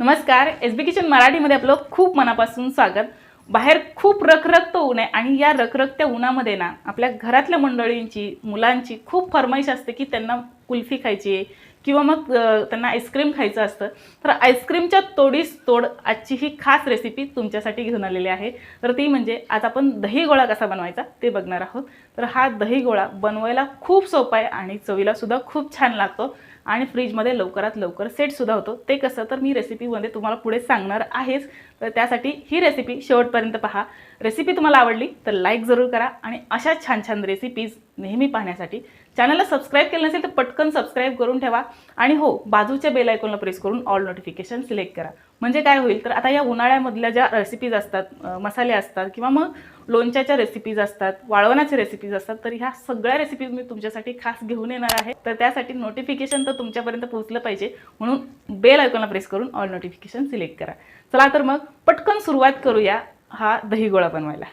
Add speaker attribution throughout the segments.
Speaker 1: नमस्कार एस बी किचन मराठीमध्ये आपलं खूप मनापासून स्वागत. बाहेर खूप रखरखतं ऊन आहे आणि या रखरखत्या उन्हामध्ये ना आपल्या घरातल्या मंडळींची मुलांची खूप फरमाईश असते की त्यांना कुल्फी खायची आहे किंवा मग त्यांना आईस्क्रीम खायचं असतं. तर आईस्क्रीमच्या तोडीस तोड आजची ही खास रेसिपी तुमच्यासाठी घेऊन आलेली आहे. तर ती म्हणजे आज आपण दही गोळा कसा बनवायचा ते बघणार आहोत. तर हा दही गोळा बनवायला खूप सोपा आहे आणि चवीला सुद्धा खूप छान लागतो. आणि फ्रीजमध्ये लवकरात लवकर सेटसुद्धा होतो. ते कसं? तर मी रेसिपीमध्ये तुम्हाला पुढे सांगणार आहेच. तर त्यासाठी ही रेसिपी शेवटपर्यंत पहा. रेसिपी तुम्हाला आवडली तर लाईक जरूर करा आणि अशा छान छान रेसिपीज नेहमी पाहण्यासाठी चॅनलला सबस्क्राईब केलं नसेल तर पटकन सबस्क्राईब करून ठेवा आणि हो बाजूच्या बेल आयकॉनला प्रेस करून ऑल नोटिफिकेशन सिलेक्ट करा. म्हणजे काय होईल? तर आता या उन्हाळ्यामधल्या ज्या रेसिपीज असतात मसाले असतात किंवा मग लोणच्याच्या रेसिपीज असतात वाळवणाच्या रेसिपीज असतात तर ह्या सगळ्या रेसिपीज मी तुमच्यासाठी खास घेऊन येणार आहे. तर त्यासाठी नोटिफिकेशन तर तुमच्यापर्यंत पोहोचलं पाहिजे. म्हणून बेल आयकॉनला प्रेस करून ऑल नोटिफिकेशन सिलेक्ट करा. चला तर मग पटकन सुरुवात करूया हा दही गोळा बनवायला.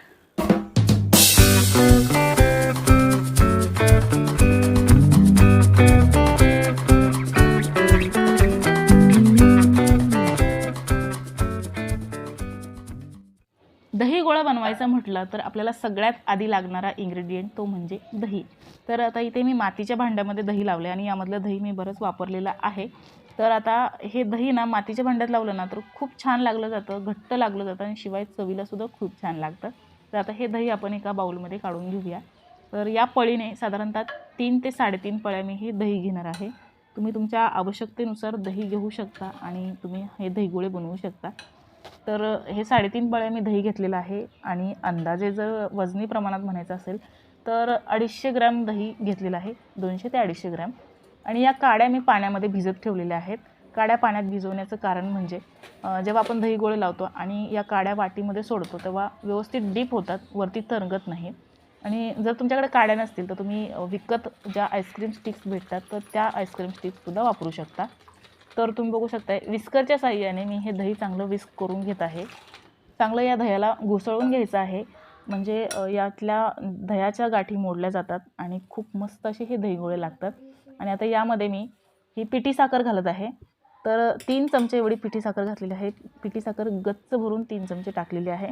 Speaker 1: बनवायचा म्हटलं तर आपल्याला सगळ्यात आधी लागणारा इंग्रेडियंट तो म्हणजे दही. तर आता इथे मी मातीच्या भांड्यामध्ये दही लावले आणि यामधलं दही मी बरंच वापरलेलं आहे. तर आता हे दही ना मातीच्या भांड्यात लावलं ना तर खूप छान लागलं जातं घट्ट लागलं जातं आणि शिवाय चवीलासुद्धा खूप छान लागतं. तर आता हे दही आपण एका बाउलमध्ये काढून घेऊया. तर या पळीने साधारणतः तीन ते साडेतीन पळ्या मी हे दही घेणार आहे. तुम्ही तुमच्या आवश्यकतेनुसार दही घेऊ शकता आणि तुम्ही हे दहीगोळे बनवू शकता. तर हे साडेतीन पळ्या मी दही घेतलेलं आहे आणि अंदाजे जर वजनी प्रमाणात म्हणायचं असेल तर अडीचशे ग्रॅम दही घेतलेलं आहे दोनशे ते अडीचशे ग्रॅम. आणि या काड्या मी पाण्यामध्ये भिजत ठेवलेल्या आहेत. काड्या पाण्यात भिजवण्याचं कारण म्हणजे जेव्हा आपण दही गोळे लावतो आणि या काड्या वाटीमध्ये सोडतो तेव्हा व्यवस्थित डीप होतात वरती तरंगत नाही. आणि जर तुमच्याकडे काड्या नसतील तर तुम्ही विकत ज्या आईस्क्रीम स्टिक्स भेटतात तर त्या आईस्क्रीम स्टिक्ससुद्धा वापरू शकता. तर तुम्ही बघू शकता विस्करच्या साह्याने मी हे दही चांगलं विस्क करून घेत आहे. चांगलं या दह्याला घुसळून घ्यायचं आहे. म्हणजे यातल्या दह्याच्या गाठी मोडल्या जातात आणि खूप मस्त असे हे दहीगोळे लागतात. आणि आता यामध्ये मी ही पिठी साखर घालत आहे. तर तीन चमचे एवढी पिठी साखर घातलेली आहे. पिठी साखर गच्च भरून तीन चमचे टाकलेली आहे.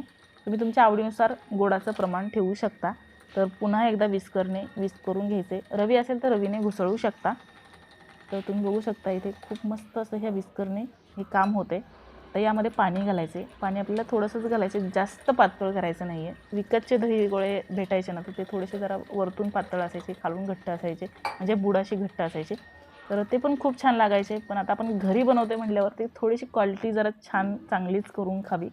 Speaker 1: तुम्ही तुमच्या आवडीनुसार गोडाचं प्रमाण ठेवू शकता. तर पुन्हा एकदा विस्करने विस्क करून घ्यायचे. रवी असेल तर रवीने घुसळू शकता. तर तुम्ही बघू शकता इथे खूप मस्त असं ह्या विस्करने हे काम होते. तर यामध्ये पाणी घालायचे. पाणी आपल्याला थोडंसंच घालायचे. जास्त पातळ करायचं नाही आहे विकतचे दही गोळे भेटायचे ना तर ते थोडेसे जरा वरतून पातळ असायचे खालून घट्ट असायचे. म्हणजे बुडाशी घट्ट असायचे. तर ते पण खूप छान लागायचे. पण आता आपण घरी बनवते म्हटल्यावर ते थोडीशी क्वालिटी जरा छान चांगलीच करून खावी.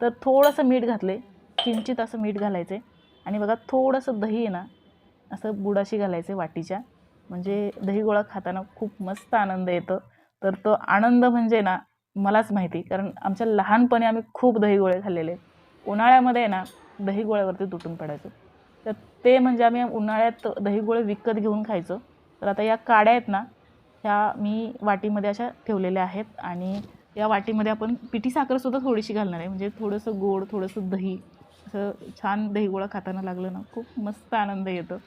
Speaker 1: तर थोडंसं मीठ घातले. किंचित असं मीठ घालायचे. आणि बघा थोडंसं दही आहे ना असं बुडाशी घालायचे वाटीच्या. म्हणजे दही गोळा खाताना खूप मस्त आनंद येतो. तर तो आनंद म्हणजे ना मलाच माहिती. कारण आमच्या लहानपणी आम्ही खूप दही गोळे खाल्लेले. उन्हाळ्यामध्ये ना दही गोळ्यावरती तुटून पडायचो. तर ते म्हणजे आम्ही उन्हाळ्यात दही गोळे विकत घेऊन खायचो. तर आता या काड्या आहेत ना ह्या मी वाटीमध्ये अशा ठेवलेल्या आहेत. आणि या वाटीमध्ये आपण पिठी साखरसुद्धा थोडीशी घालणार आहे. म्हणजे थोडंसं गोड थोडंसं दही असं छान दहीगोळा खाताना लागलं ना खूप मस्त आनंद येतो.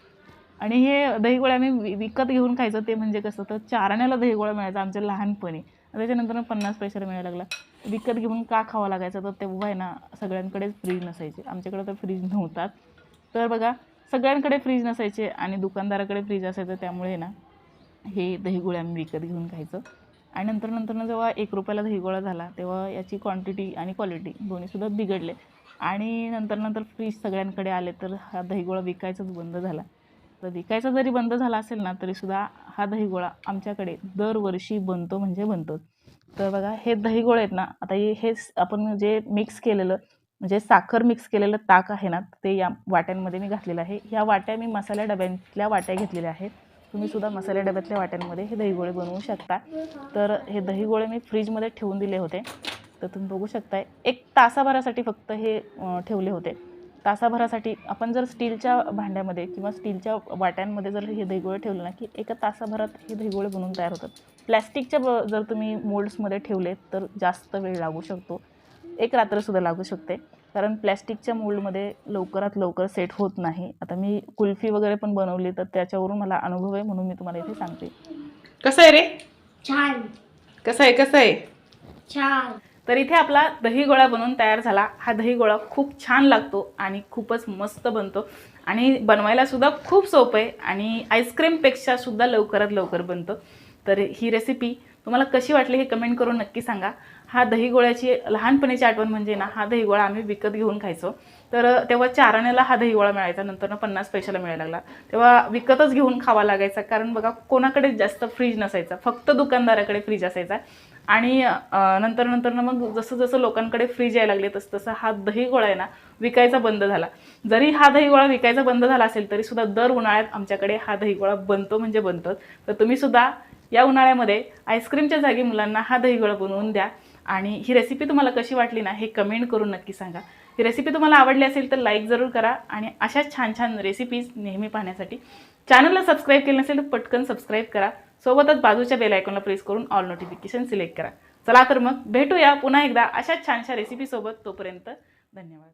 Speaker 1: आणि हे दहीगोळ्या आम्ही वि- विकत घेऊन खायचं ते म्हणजे कसं तर चारण्याला दहीगोळा मिळायचा आमच्या लहानपणी. त्याच्यानंतर पन्नास पैशाला मिळायला लागला. विकत घेऊन का खावा लागायचं? तर तेव्हा आहे ना सगळ्यांकडेच फ्रीज नसायचे. आमच्याकडे तर फ्रीज नव्हतात तर बघा सगळ्यांकडे फ्रीज नसायचे आणि दुकानदाराकडे फ्रीज असायचं. त्यामुळे ना हे दहीगोळे आम्ही विकत घेऊन खायचं. आणि नंतर नंतर जेव्हा एक रुपयाला दहीगोळा झाला तेव्हा याची क्वांटिटी आणि क्वालिटी दोन्हीसुद्धा बिघडले. आणि नंतर नंतर फ्रीज सगळ्यांकडे आले तर हा दहीगोळा विकायचाच बंद झाला. तर विकायचा जरी बंद झाला असेल ना तरीसुद्धा हा दहीगोळा आमच्याकडे दरवर्षी बनतो म्हणजे बनतो. तर बघा हे दहीगोळे आहेत ना आता हे आपण जे मिक्स केलेलं म्हणजे साखर मिक्स केलेलं ताक आहे ना ते या वाट्यांमध्ये मी घातलेलं आहे. ह्या वाट्या मी मसाल्या डब्यातल्या वाट्या घेतलेल्या आहेत. तुम्ही सुद्धा मसाल्या डब्यातल्या वाट्यांमध्ये हे दहीगोळे बनवू शकता. तर हे दहीगोळे मी फ्रीजमध्ये ठेवून दिले होते. तर तुम्ही बघू शकताय एक तासाभरासाठी फक्त हे ठेवले होते. तासाभरासाठी आपण जर स्टीलच्या भांड्यामध्ये किंवा स्टीलच्या वाट्यांमध्ये जर हे दहीगोळे ठेवले ना की एका तासाभरात हे दहीगोळे बनवून तयार होतात. प्लॅस्टिकच्या ब जर तुम्ही मोल्ड्समध्ये ठेवले तर जास्त वेळ लागू शकतो. एक रात्रसुद्धा लागू शकते. कारण प्लॅस्टिकच्या मोल्डमध्ये लवकरात लवकर सेट होत नाही. आता मी कुल्फी वगैरे पण बनवली तर त्याच्यावरून मला अनुभव आहे म्हणून मी तुम्हाला इथे सांगते. कसं आहे रे?
Speaker 2: छान.
Speaker 1: कसं आहे कसं आहे?
Speaker 2: छान.
Speaker 1: तर इथे आपला दही गोळा बनवून तयार झाला. हा दही गोळा खूप छान लागतो आणि खूपच मस्त बनतो. आणि बनवायलासुद्धा खूप सोपं आहे आणि आईस्क्रीमपेक्षा सुद्धा लवकरात लवकर बनतो. तर ही रेसिपी तुम्हाला कशी वाटली हे कमेंट करून नक्की सांगा. हा दही गोळ्याची लहानपणीची आठवण म्हणजे ना हा दही गोळा आम्ही विकत घेऊन खायचो. तर तेव्हा चार आण्याला हा दही मिळायचा नंतर ना पन्नास पैशाला मिळायला लागला. तेव्हा विकतच घेऊन खावा लागायचा कारण बघा कोणाकडे जास्त फ्रीज नसायचा फक्त दुकानदाराकडे फ्रीज असायचा. आणि नंतर नंतर मग जसं जसं लोकांकडे फ्रीज यायला लागले तसं तसं हा दहीगोळा आहे ना विकायचा बंद झाला. जरी हा दहीगोळा विकायचा बंद झाला असेल तरी सुद्धा दर उन्हाळ्यात आमच्याकडे हा दहीगोळा बनतो म्हणजे बनतो तर तुम्ही सुद्धा या उन्हाळ्यामध्ये आईस्क्रीमच्या जागी मुलांना हा दहीगोळा बनवून द्या. आणि ही रेसिपी तुम्हाला कशी वाटली ना हे कमेंट करून नक्की सांगा. ही रेसिपी तुम्हाला आवडली असेल तर लाईक जरूर करा आणि अशाच छान छान रेसिपीज नेहमी पाहण्यासाठी चॅनलला सबस्क्राईब केलं नसेल तर पटकन सबस्क्राईब करा. सोबतच बाजूच्या बेल आयकॉनला प्रेस करून ऑल नोटिफिकेशन सिलेक्ट करा. चला तर मग भेटूया पुन्हा एकदा अशाच छानशा रेसिपीसोबत तोपर्यंत धन्यवाद.